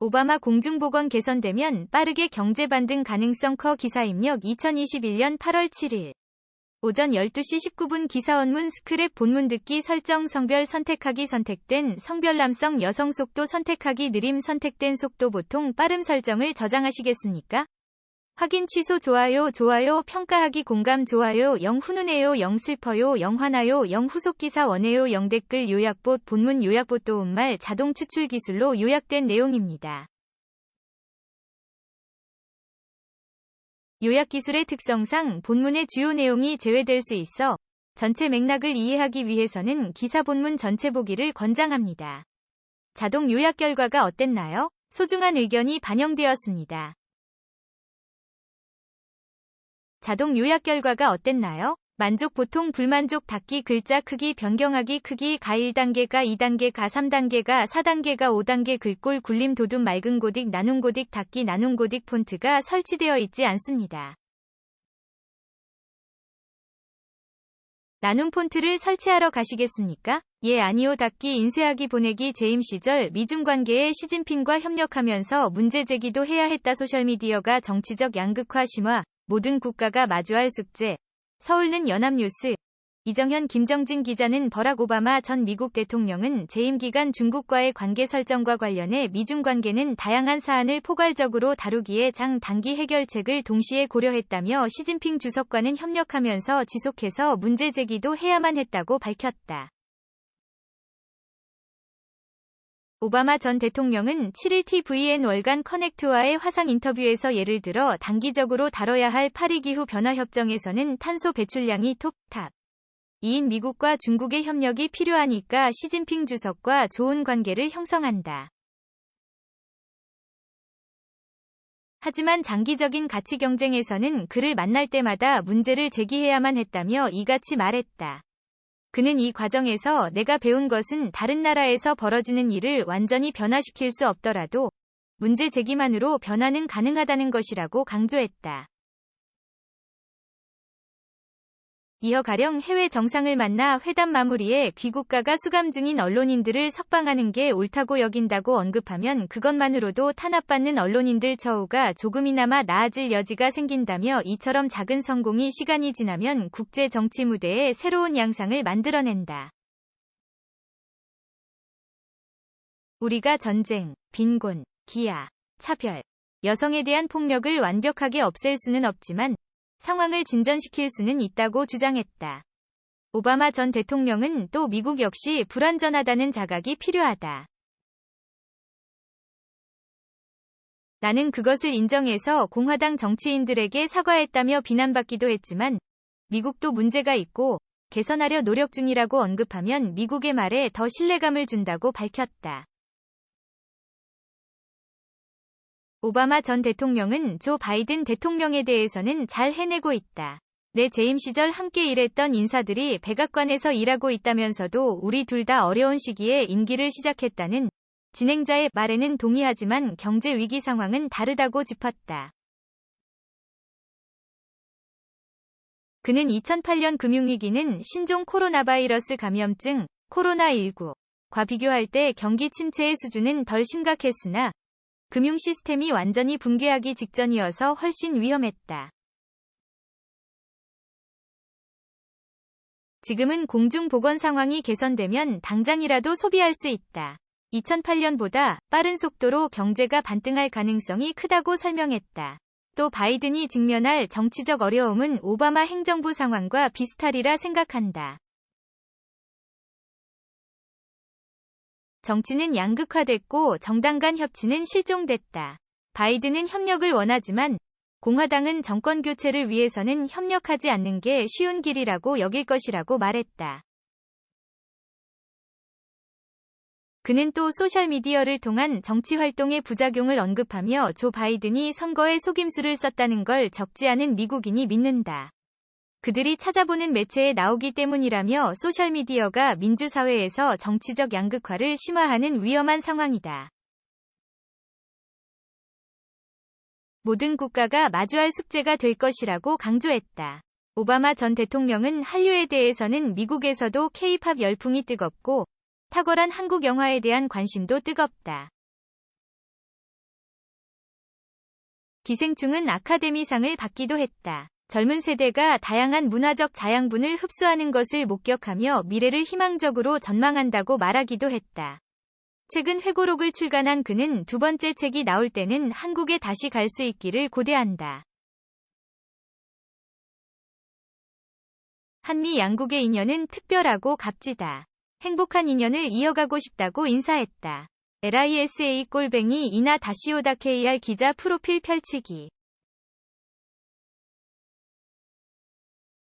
오바마 공중보건 개선되면 빠르게 경제 반등 가능성 커 기사 입력 2021년 8월 7일 오전 12시 19분 기사 원문 스크랩 본문 듣기 설정 성별 선택하기 선택된 성별 남성 여성 속도 선택하기 느림 선택된 속도 보통 빠름 설정을 저장하시겠습니까? 확인 취소 좋아요 좋아요 평가하기 공감 좋아요 영 훈훈해요 영 슬퍼요 영 화나요 영 후속 기사 원해요 영 댓글 요약봇 본문 요약봇 도움말 자동 추출 기술로 요약된 내용입니다. 요약 기술의 특성상 본문의 주요 내용이 제외될 수 있어 전체 맥락을 이해하기 위해서는 기사 본문 전체 보기를 권장합니다. 자동 요약 결과가 어땠나요? 소중한 의견이 반영되었습니다. 자동 요약 결과가 어땠나요? 만족 보통 불만족 닫기 글자 크기 변경하기 크기 가 1단계가 2단계가 3단계가 4단계가 5단계 글꼴 굴림 도둠 맑은 고딕 나눔 고딕 닫기 나눔 고딕 폰트가 설치되어 있지 않습니다. 나눔 폰트를 설치하러 가시겠습니까? 예 아니요 닫기 인쇄하기 보내기 재임 시절 미중 관계에 시진핑과 협력하면서 문제 제기도 해야 했다 소셜미디어가 정치적 양극화 심화 모든 국가가 마주할 숙제. 서울는 연합뉴스. 이정현 김정진 기자는 버락 오바마 전 미국 대통령은 재임 기간 중국과의 관계 설정과 관련해 미중 관계는 다양한 사안을 포괄적으로 다루기에 장 단기 해결책을 동시에 고려했다며 시진핑 주석과는 협력하면서 지속해서 문제 제기도 해야만 했다고 밝혔다. 오바마 전 대통령은 7일 TVN 월간 커넥트와의 화상 인터뷰에서 예를 들어 단기적으로 다뤄야 할 파리기후 변화 협정에서는 탄소 배출량이 톱탑. 이인 미국과 중국의 협력이 필요하니까 시진핑 주석과 좋은 관계를 형성한다. 하지만 장기적인 가치 경쟁에서는 그를 만날 때마다 문제를 제기해야만 했다며 이같이 말했다. 그는 이 과정에서 내가 배운 것은 다른 나라에서 벌어지는 일을 완전히 변화시킬 수 없더라도 문제 제기만으로 변화는 가능하다는 것이라고 강조했다. 이어 가령 해외 정상을 만나 회담 마무리에 귀국가가 수감 중인 언론인들을 석방하는 게 옳다고 여긴다고 언급하면 그것만으로도 탄압받는 언론인들 처우가 조금이나마 나아질 여지가 생긴다며 이처럼 작은 성공이 시간이 지나면 국제 정치 무대에 새로운 양상을 만들어낸다. 우리가 전쟁, 빈곤, 기아, 차별, 여성에 대한 폭력을 완벽하게 없앨 수는 없지만 상황을 진전시킬 수는 있다고 주장했다. 오바마 전 대통령은 또 미국 역시 불완전하다는 자각이 필요하다. 나는 그것을 인정해서 공화당 정치인들에게 사과했다며 비난받기도 했지만 미국도 문제가 있고 개선하려 노력 중이라고 언급하면 미국의 말에 더 신뢰감을 준다고 밝혔다. 오바마 전 대통령은 조 바이든 대통령에 대해서는 잘 해내고 있다. 내 재임 시절 함께 일했던 인사들이 백악관에서 일하고 있다면서도 우리 둘 다 어려운 시기에 임기를 시작했다는 진행자의 말에는 동의하지만 경제 위기 상황은 다르다고 짚었다. 그는 2008년 금융위기는 신종 코로나 바이러스 감염증 코로나19과 비교할 때 경기 침체의 수준은 덜 심각했으나 금융 시스템이 완전히 붕괴하기 직전이어서 훨씬 위험했다. 지금은 공중보건 상황이 개선되면 당장이라도 소비할 수 있다. 2008년보다 빠른 속도로 경제가 반등할 가능성이 크다고 설명했다. 또 바이든이 직면할 정치적 어려움은 오바마 행정부 상황과 비슷하리라 생각한다. 정치는 양극화됐고 정당 간 협치는 실종됐다. 바이든은 협력을 원하지만 공화당은 정권 교체를 위해서는 협력하지 않는 게 쉬운 길이라고 여길 것이라고 말했다. 그는 또 소셜미디어를 통한 정치 활동의 부작용을 언급하며 조 바이든이 선거에 속임수를 썼다는 걸 적지 않은 미국인이 믿는다. 그들이 찾아보는 매체에 나오기 때문이라며 소셜미디어가 민주사회에서 정치적 양극화를 심화하는 위험한 상황이다. 모든 국가가 마주할 숙제가 될 것이라고 강조했다. 오바마 전 대통령은 한류에 대해서는 미국에서도 케이팝 열풍이 뜨겁고 탁월한 한국 영화에 대한 관심도 뜨겁다. 기생충은 아카데미상을 받기도 했다. 젊은 세대가 다양한 문화적 자양분을 흡수하는 것을 목격하며 미래를 희망적으로 전망한다고 말하기도 했다. 최근 회고록을 출간한 그는 두 번째 책이 나올 때는 한국에 다시 갈 수 있기를 고대한다. 한미 양국의 인연은 특별하고 값지다. 행복한 인연을 이어가고 싶다고 인사했다. LISA 꼴뱅이 이나 다시오다 KR 기자 프로필 펼치기